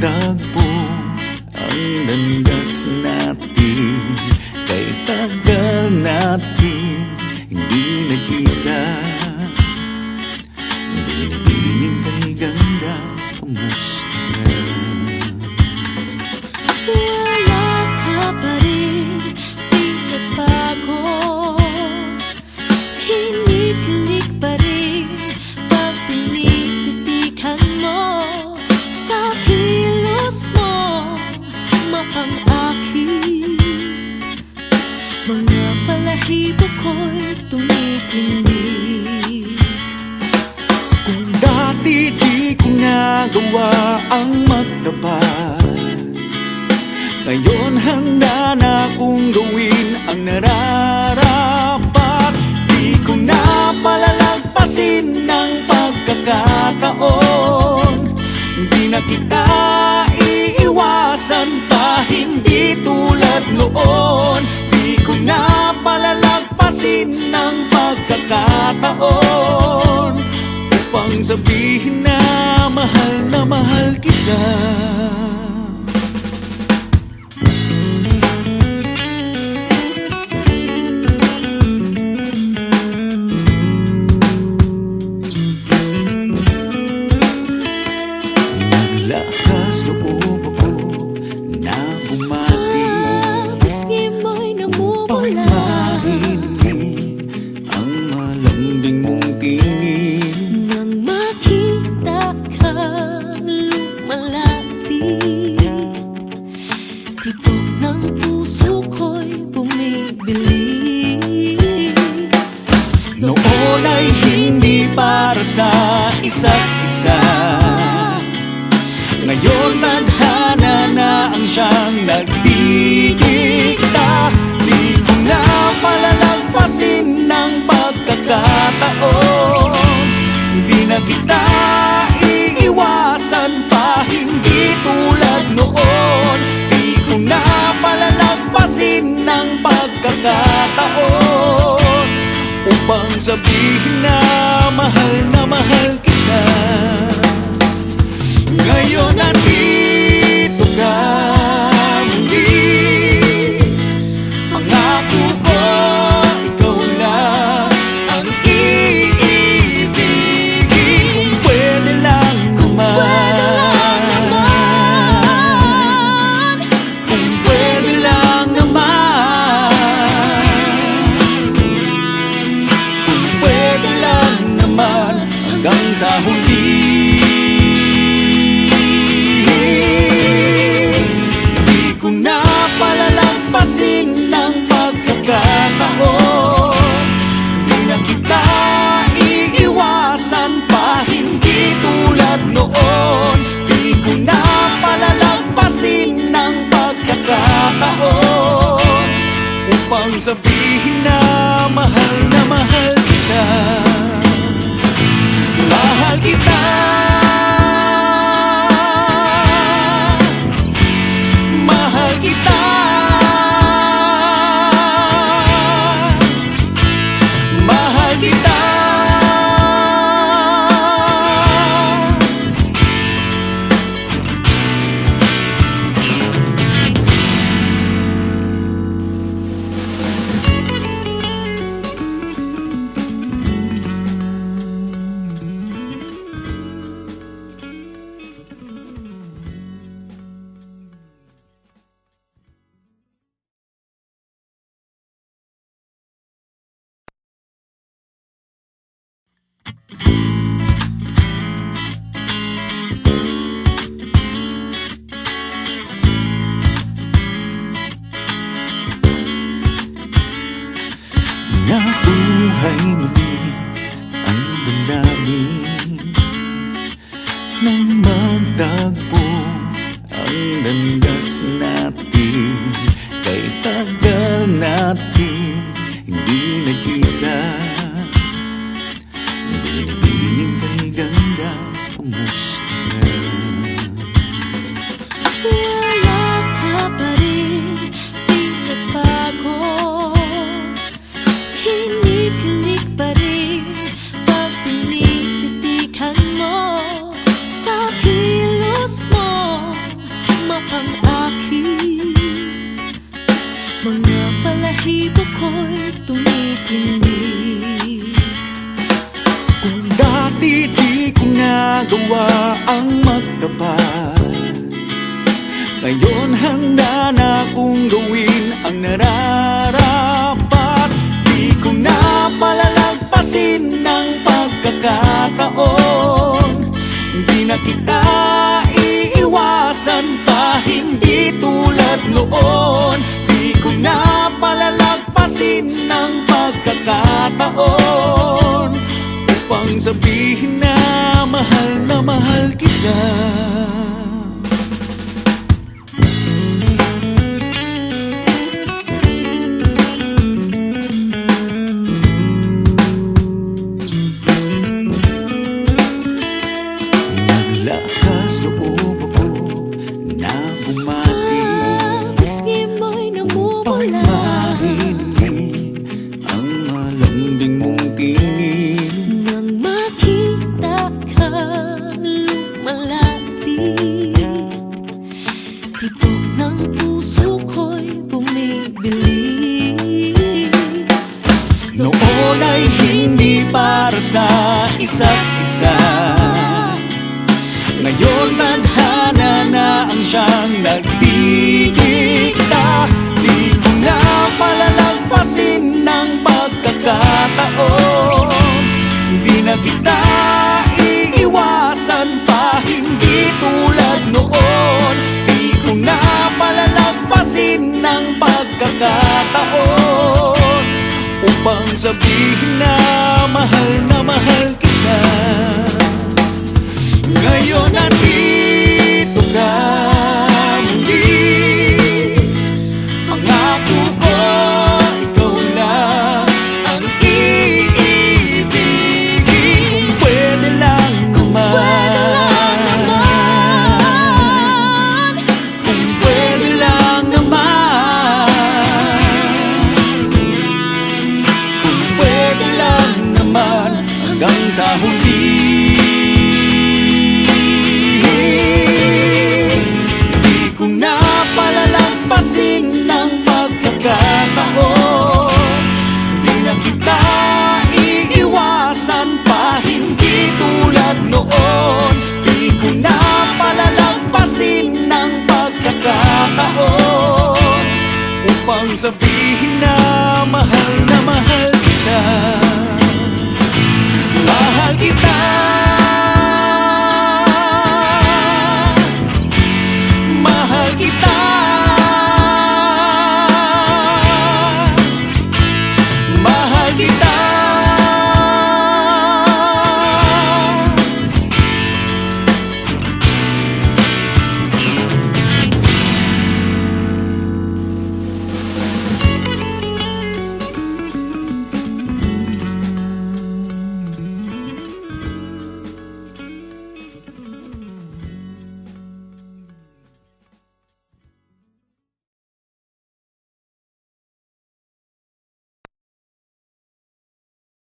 난 balahibo ko'y tumitindig Kung dati di ko nagawa ang magtapat Ngayon handa na kong gawin ang nararapat. Di na palalagpasin ng pagkakataon. Di na kita iiwasan pa hindi tulad noon palalagpasin ng pagkakataon Upang sabihin na mahal na mahal kita tinig Nang makita kang lumalapit. Tibok ng puso ko'y bumibilis. Noon ay hindi para sa isa't isa Upang sabihin na mahal na mahal kita? Ngayon nandito palalagpasin ng pagkakataon. Di na kita iiwasan pa hindi tulad noon. Di ko na palalagpasin ng pagkakataon. Upang sabihin na mahal ang akin Mga balahibo ko'y tumitindig. Kung dati di ko nagawa ang magtapat Ngayon handa na kong gawin ang nararapat. Di ko na palalagpasin ng pagkakataon. Di na kita iiwasan pa hindi tulad noon. Di ko na palalagpasin ng pagkakataon Upang sabihin na mahal na mahal kita sa isa't isa. Ngayon tadhana na ang siyang nagdidikta Di ko na palalagpasin ng pagkakataon. Di na kita iiwasan pa hindi tulad noon. Di ko na palalagpasin ng pagkakataon Upang sabihin na mahal na mahal kita. Ngayon nandito upang sabihin na mahal na mahal kita. Mahal kita.